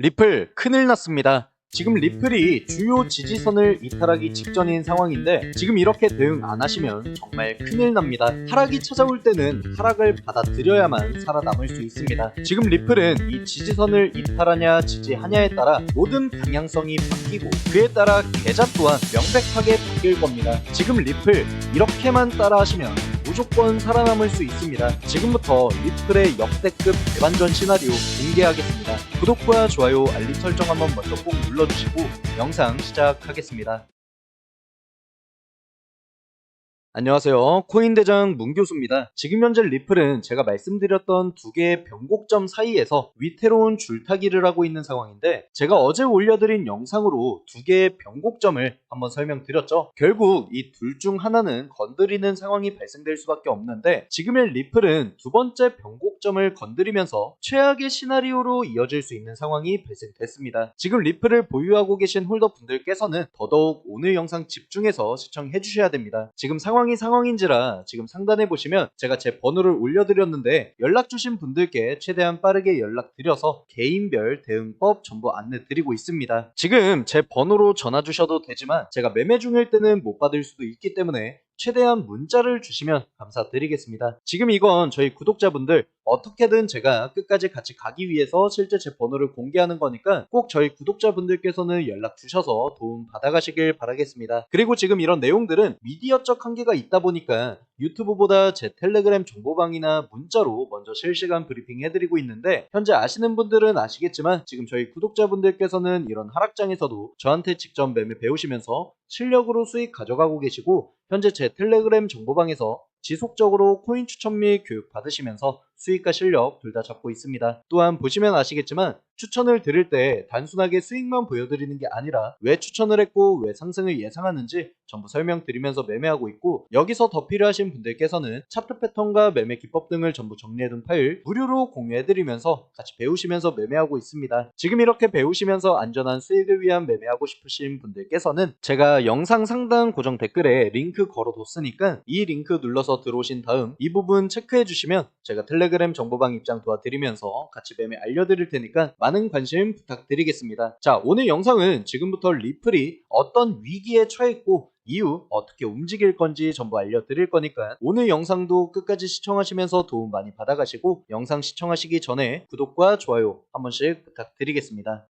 리플 큰일 났습니다. 지금 리플이 주요 지지선을 이탈하기 직전인 상황인데 지금 이렇게 대응 안 하시면 정말 큰일 납니다. 하락이 찾아올 때는 하락을 받아들여야만 살아남을 수 있습니다. 지금 리플은 이 지지선을 이탈하냐 지지하냐에 따라 모든 방향성이 바뀌고 그에 따라 계좌 또한 명백하게 바뀔 겁니다. 지금 리플 이렇게만 따라하시면 무조건 살아남을 수 있습니다. 지금부터 리플의 역대급 대반전 시나리오 공개하겠습니다. 구독과 좋아요, 알림 설정 한번 먼저 꼭 눌러주시고 영상 시작하겠습니다. 안녕하세요. 코인대장 문교수입니다. 지금 현재 리플은 제가 말씀드렸던 두 개의 변곡점 사이에서 위태로운 줄타기를 하고 있는 상황인데 제가 어제 올려드린 영상으로 두 개의 변곡점을 한번 설명드렸죠. 결국 이 둘 중 하나는 건드리는 상황이 발생될 수밖에 없는데 지금의 리플은 두 번째 변곡점을 건드리면서 최악의 시나리오로 이어질 수 있는 상황이 발생됐습니다. 지금 리플을 보유하고 계신 홀더분들께서는 더더욱 오늘 영상 집중해서 시청해 주셔야 됩니다. 지금 상황 이 상황인지라 지금 상단에 보시면 제가 제 번호를 올려드렸는데 연락 주신 분들께 최대한 빠르게 연락 드려서 개인별 대응법 전부 안내 드리고 있습니다. 지금 제 번호로 전화 주셔도 되지만 제가 매매 중일 때는 못 받을 수도 있기 때문에 최대한 문자를 주시면 감사드리겠습니다. 지금 이건 저희 구독자분들 어떻게든 제가 끝까지 같이 가기 위해서 실제 제 번호를 공개하는 거니까 꼭 저희 구독자분들께서는 연락 주셔서 도움 받아가시길 바라겠습니다. 그리고 지금 이런 내용들은 미디어적 한계가 있다 보니까 유튜브보다 제 텔레그램 정보방이나 문자로 먼저 실시간 브리핑 해드리고 있는데 현재 아시는 분들은 아시겠지만 지금 저희 구독자분들께서는 이런 하락장에서도 저한테 직접 매매 배우시면서 실력으로 수익 가져가고 계시고 현재 제 텔레그램 정보방에서 지속적으로 코인 추천 및 교육 받으시면서 수익과 실력 둘 다 잡고 있습니다. 또한 보시면 아시겠지만 추천을 드릴 때 단순하게 수익만 보여드리는 게 아니라 왜 추천을 했고 왜 상승을 예상하는지 전부 설명드리면서 매매하고 있고 여기서 더 필요하신 분들께서는 차트 패턴과 매매 기법 등을 전부 정리해둔 파일 무료로 공유해드리면서 같이 배우시면서 매매하고 있습니다. 지금 이렇게 배우시면서 안전한 수익을 위한 매매하고 싶으신 분들께서는 제가 영상 상단 고정 댓글에 링크 걸어뒀으니까 이 링크 눌러서 들어오신 다음 이 부분 체크해 주시면 제가 텔레그램 정보방 입장 도와드리면서 같이 매매 알려드릴 테니까 많은 관심 부탁드리겠습니다. 자, 오늘 영상은 지금부터 리플이 어떤 위기에 처했고 이후 어떻게 움직일 건지 전부 알려드릴 거니까 오늘 영상도 끝까지 시청하시면서 도움 많이 받아가시고 영상 시청하시기 전에 구독과 좋아요 한 번씩 부탁드리겠습니다.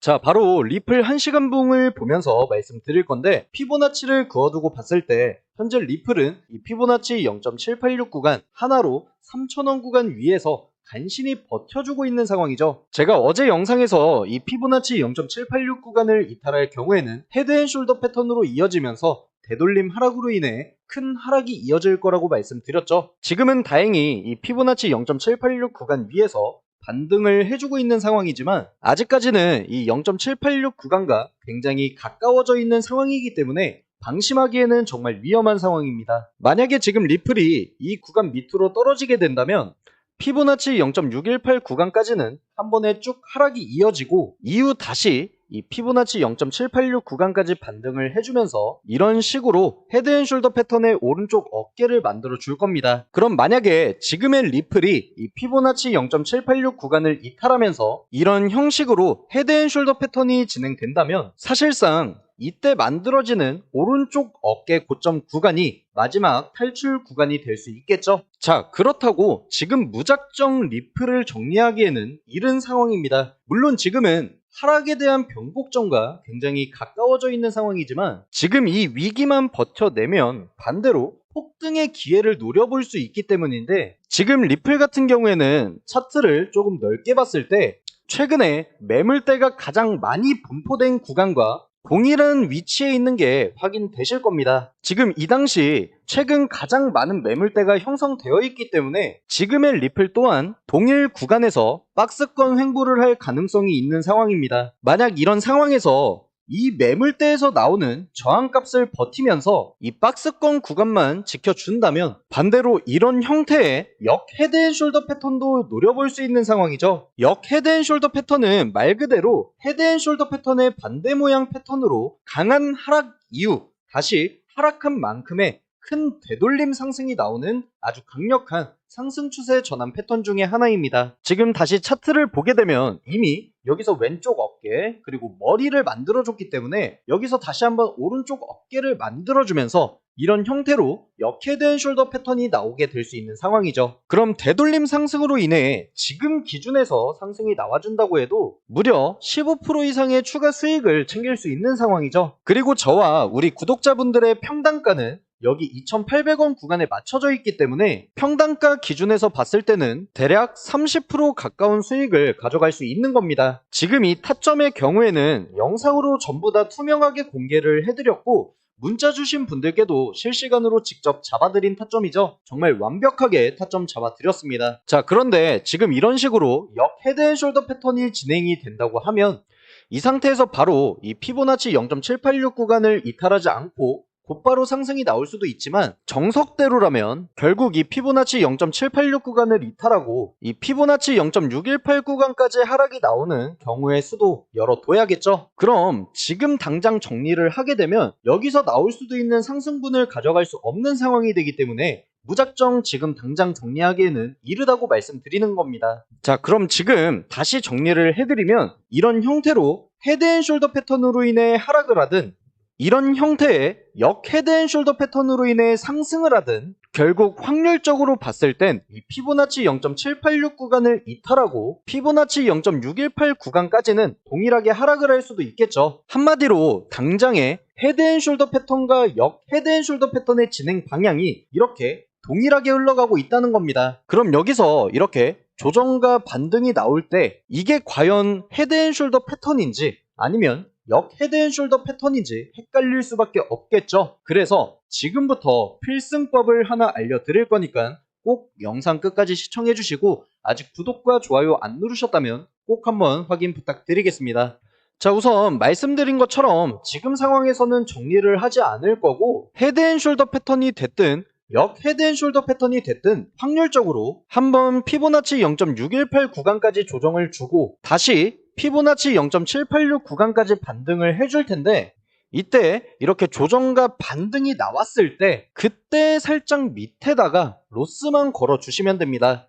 자, 바로 리플 1시간 붕을 보면서 말씀드릴 건데 피보나치를 그어두고 봤을 때 현재 리플은 이 피보나치 0.786 구간 하나로 3,000원 구간 위에서 간신히 버텨주고 있는 상황이죠. 제가 어제 영상에서 이 피보나치 0.786 구간을 이탈할 경우에는 헤드앤숄더 패턴으로 이어지면서 되돌림 하락으로 인해 큰 하락이 이어질 거라고 말씀드렸죠. 지금은 다행히 이 피보나치 0.786 구간 위에서 반등을 해주고 있는 상황이지만 아직까지는 이 0.786 구간과 굉장히 가까워져 있는 상황이기 때문에 방심하기에는 정말 위험한 상황입니다. 만약에 지금 리플이 이 구간 밑으로 떨어지게 된다면 피보나치 0.618 구간까지는 한 번에 쭉 하락이 이어지고 이후 다시 이 피보나치 0.786 구간까지 반등을 해주면서 이런 식으로 헤드앤숄더 패턴의 오른쪽 어깨를 만들어 줄 겁니다. 그럼 만약에 지금의 리플이 이 피보나치 0.786 구간을 이탈하면서 이런 형식으로 헤드앤숄더 패턴이 진행된다면 사실상 이때 만들어지는 오른쪽 어깨 고점 구간이 마지막 탈출 구간이 될 수 있겠죠. 자, 그렇다고 지금 무작정 리플을 정리하기에는 이른 상황입니다. 물론 지금은 하락에 대한 변곡점과 굉장히 가까워져 있는 상황이지만 지금 이 위기만 버텨내면 반대로 폭등의 기회를 노려볼 수 있기 때문인데 지금 리플 같은 경우에는 차트를 조금 넓게 봤을 때 최근에 매물대가 가장 많이 분포된 구간과 동일한 위치에 있는 게 확인되실 겁니다. 지금 이 당시 최근 가장 많은 매물대가 형성되어 있기 때문에 지금의 리플 또한 동일 구간에서 박스권 횡보를 할 가능성이 있는 상황입니다. 만약 이런 상황에서 이 매물대에서 나오는 저항값을 버티면서 이 박스권 구간만 지켜준다면 반대로 이런 형태의 역 헤드앤숄더 패턴도 노려볼 수 있는 상황이죠. 역 헤드앤숄더 패턴은 말 그대로 헤드앤숄더 패턴의 반대 모양 패턴으로 강한 하락 이후 다시 하락한 만큼의 큰 되돌림 상승이 나오는 아주 강력한 상승 추세 전환 패턴 중에 하나입니다. 지금 다시 차트를 보게 되면 이미 여기서 왼쪽 어깨 그리고 머리를 만들어줬기 때문에 여기서 다시 한번 오른쪽 어깨를 만들어주면서 이런 형태로 역헤드앤 숄더 패턴이 나오게 될 수 있는 상황이죠. 그럼 되돌림 상승으로 인해 지금 기준에서 상승이 나와준다고 해도 무려 15% 이상의 추가 수익을 챙길 수 있는 상황이죠. 그리고 저와 우리 구독자분들의 평단가는 여기 2,800원 구간에 맞춰져 있기 때문에 평단가 기준에서 봤을 때는 대략 30% 가까운 수익을 가져갈 수 있는 겁니다. 지금 이 타점의 경우에는 영상으로 전부 다 투명하게 공개를 해드렸고 문자 주신 분들께도 실시간으로 직접 잡아드린 타점이죠. 정말 완벽하게 타점 잡아드렸습니다. 자, 그런데 지금 이런 식으로 역 헤드앤숄더 패턴이 진행이 된다고 하면 이 상태에서 바로 이 피보나치 0.786 구간을 이탈하지 않고 곧바로 상승이 나올 수도 있지만 정석대로라면 결국 이 피보나치 0.786 구간을 이탈하고 이 피보나치 0.618 구간까지 하락이 나오는 경우의 수도 열어둬야겠죠. 그럼 지금 당장 정리를 하게 되면 여기서 나올 수도 있는 상승분을 가져갈 수 없는 상황이 되기 때문에 무작정 지금 당장 정리하기에는 이르다고 말씀드리는 겁니다. 자, 그럼 지금 다시 정리를 해드리면 이런 형태로 헤드앤숄더 패턴으로 인해 하락을 하든 이런 형태의 역 헤드앤숄더 패턴으로 인해 상승을 하든 결국 확률적으로 봤을 땐 이 피보나치 0.786 구간을 이탈하고 피보나치 0.618 구간까지는 동일하게 하락을 할 수도 있겠죠. 한마디로 당장의 헤드앤숄더 패턴과 역 헤드앤숄더 패턴의 진행 방향이 이렇게 동일하게 흘러가고 있다는 겁니다. 그럼 여기서 이렇게 조정과 반등이 나올 때 이게 과연 헤드앤숄더 패턴인지 아니면 역 헤드앤숄더 패턴인지 헷갈릴 수밖에 없겠죠. 그래서 지금부터 필승법을 하나 알려드릴 거니까 꼭 영상 끝까지 시청해 주시고 아직 구독과 좋아요 안 누르셨다면 꼭 한번 확인 부탁드리겠습니다. 자 우선 말씀드린 것처럼 지금 상황에서는 정리를 하지 않을 거고 헤드앤숄더 패턴이 됐든 역 헤드앤숄더 패턴이 됐든 확률적으로 한번 피보나치 0.618 구간까지 조정을 주고 다시 피보나치 0.786 구간까지 반등을 해줄 텐데 이때 이렇게 조정과 반등이 나왔을 때 그때 살짝 밑에다가 로스만 걸어 주시면 됩니다.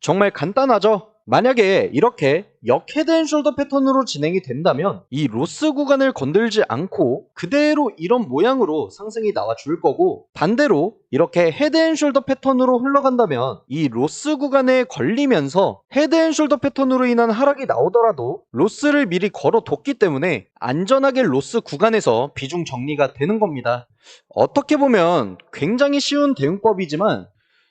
정말 간단하죠? 만약에 이렇게 역 헤드앤 숄더 패턴으로 진행이 된다면 이 로스 구간을 건들지 않고 그대로 이런 모양으로 상승이 나와 줄 거고 반대로 이렇게 헤드앤숄더 패턴으로 흘러간다면 이 로스 구간에 걸리면서 헤드앤숄더 패턴으로 인한 하락이 나오더라도 로스를 미리 걸어뒀기 때문에 안전하게 로스 구간에서 비중 정리가 되는 겁니다. 어떻게 보면 굉장히 쉬운 대응법이지만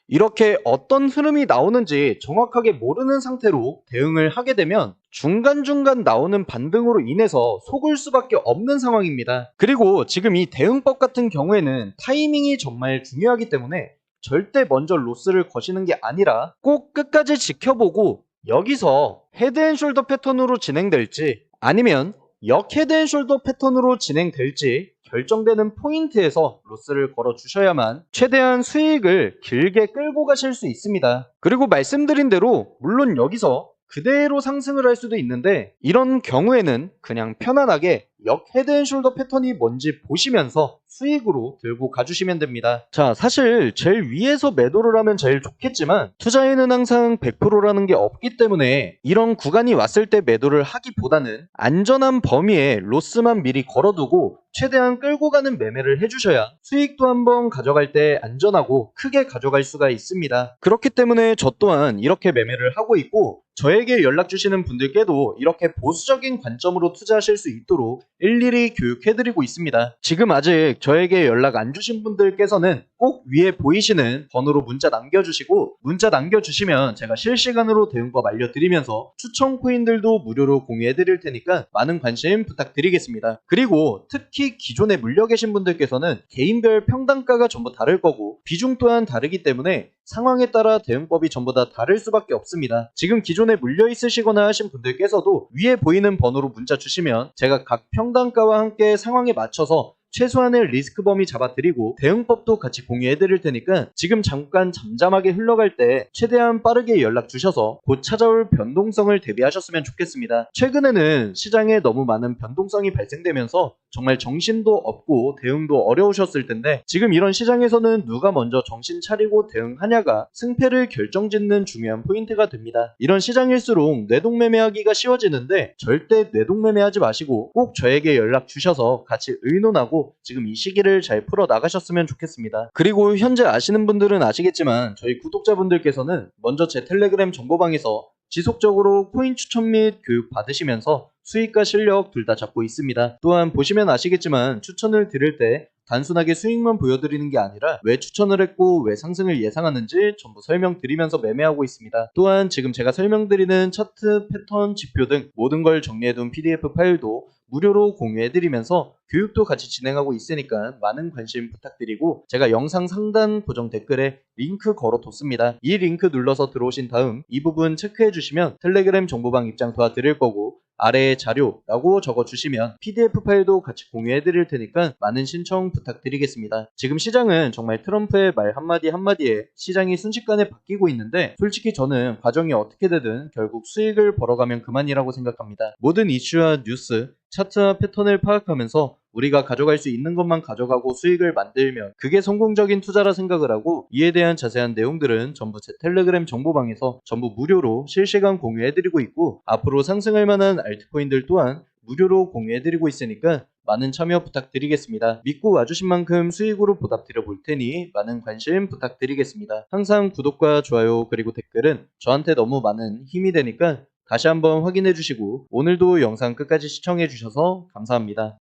이렇게 어떤 흐름이 나오는지 정확하게 모르는 상태로 대응을 하게 되면 중간중간 나오는 반등으로 인해서 속을 수밖에 없는 상황입니다. 그리고 지금 이 대응법 같은 경우에는 타이밍이 정말 중요하기 때문에 절대 먼저 로스를 거시는 게 아니라 꼭 끝까지 지켜보고 여기서 헤드앤숄더 패턴으로 진행될지 아니면 역 헤드앤숄더 패턴으로 진행될지 결정되는 포인트에서 로스를 걸어 주셔야만 최대한 수익을 길게 끌고 가실 수 있습니다. 그리고 말씀드린 대로 물론 여기서 그대로 상승을 할 수도 있는데 이런 경우에는 그냥 편안하게 역 헤드앤숄더 패턴이 뭔지 보시면서 수익으로 들고 가주시면 됩니다. 자, 사실 제일 위에서 매도를 하면 제일 좋겠지만 투자에는 항상 100%라는 게 없기 때문에 이런 구간이 왔을 때 매도를 하기보다는 안전한 범위에 로스만 미리 걸어두고 최대한 끌고 가는 매매를 해주셔야 수익도 한번 가져갈 때 안전하고 크게 가져갈 수가 있습니다. 그렇기 때문에 저 또한 이렇게 매매를 하고 있고 저에게 연락 주시는 분들께도 이렇게 보수적인 관점으로 투자하실 수 있도록 일일이 교육해드리고 있습니다. 지금 아직 저에게 연락 안 주신 분들께서는 꼭 위에 보이시는 번호로 문자 남겨주시고 문자 남겨주시면 제가 실시간으로 대응법 알려드리면서 추천 코인들도 무료로 공유해드릴 테니까 많은 관심 부탁드리겠습니다. 그리고 특히 기존에 물려 계신 분들께서는 개인별 평단가가 전부 다를 거고 비중 또한 다르기 때문에 상황에 따라 대응법이 전부 다 다를 수밖에 없습니다. 지금 기존에 물려 있으시거나 하신 분들께서도 위에 보이는 번호로 문자 주시면 제가 각 평단가와 함께 상황에 맞춰서 최소한의 리스크 범위 잡아드리고 대응법도 같이 공유해드릴 테니까 지금 잠깐 잠잠하게 흘러갈 때 최대한 빠르게 연락 주셔서 곧 찾아올 변동성을 대비하셨으면 좋겠습니다. 최근에는 시장에 너무 많은 변동성이 발생되면서 정말 정신도 없고 대응도 어려우셨을 텐데 지금 이런 시장에서는 누가 먼저 정신 차리고 대응하냐가 승패를 결정짓는 중요한 포인트가 됩니다. 이런 시장일수록 뇌동매매하기가 쉬워지는데 절대 뇌동매매하지 마시고 꼭 저에게 연락 주셔서 같이 의논하고 지금 이 시기를 잘 풀어 나가셨으면 좋겠습니다. 그리고 현재 아시는 분들은 아시겠지만 저희 구독자분들께서는 먼저 제 텔레그램 정보방에서 지속적으로 코인 추천 및 교육 받으시면서 수익과 실력 둘 다 잡고 있습니다. 또한 보시면 아시겠지만 추천을 드릴 때 단순하게 수익만 보여드리는 게 아니라 왜 추천을 했고 왜 상승을 예상하는지 전부 설명드리면서 매매하고 있습니다. 또한 지금 제가 설명드리는 차트, 패턴, 지표 등 모든 걸 정리해둔 PDF 파일도 무료로 공유해드리면서 교육도 같이 진행하고 있으니까 많은 관심 부탁드리고 제가 영상 상단 고정 댓글에 링크 걸어뒀습니다. 이 링크 눌러서 들어오신 다음 이 부분 체크해주시면 텔레그램 정보방 입장 도와드릴 거고 아래에 자료라고 적어주시면 PDF 파일도 같이 공유해 드릴 테니까 많은 신청 부탁드리겠습니다. 지금 시장은 정말 트럼프의 말 한마디 한마디에 시장이 순식간에 바뀌고 있는데 솔직히 저는 과정이 어떻게 되든 결국 수익을 벌어가면 그만이라고 생각합니다. 모든 이슈와 뉴스, 차트와 패턴을 파악하면서 우리가 가져갈 수 있는 것만 가져가고 수익을 만들면 그게 성공적인 투자라 생각을 하고 이에 대한 자세한 내용들은 전부 제 텔레그램 정보방에서 전부 무료로 실시간 공유해드리고 있고 앞으로 상승할 만한 알트코인들 또한 무료로 공유해드리고 있으니까 많은 참여 부탁드리겠습니다. 믿고 와주신 만큼 수익으로 보답드려 볼 테니 많은 관심 부탁드리겠습니다. 항상 구독과 좋아요 그리고 댓글은 저한테 너무 많은 힘이 되니까 다시 한번 확인해 주시고 오늘도 영상 끝까지 시청해 주셔서 감사합니다.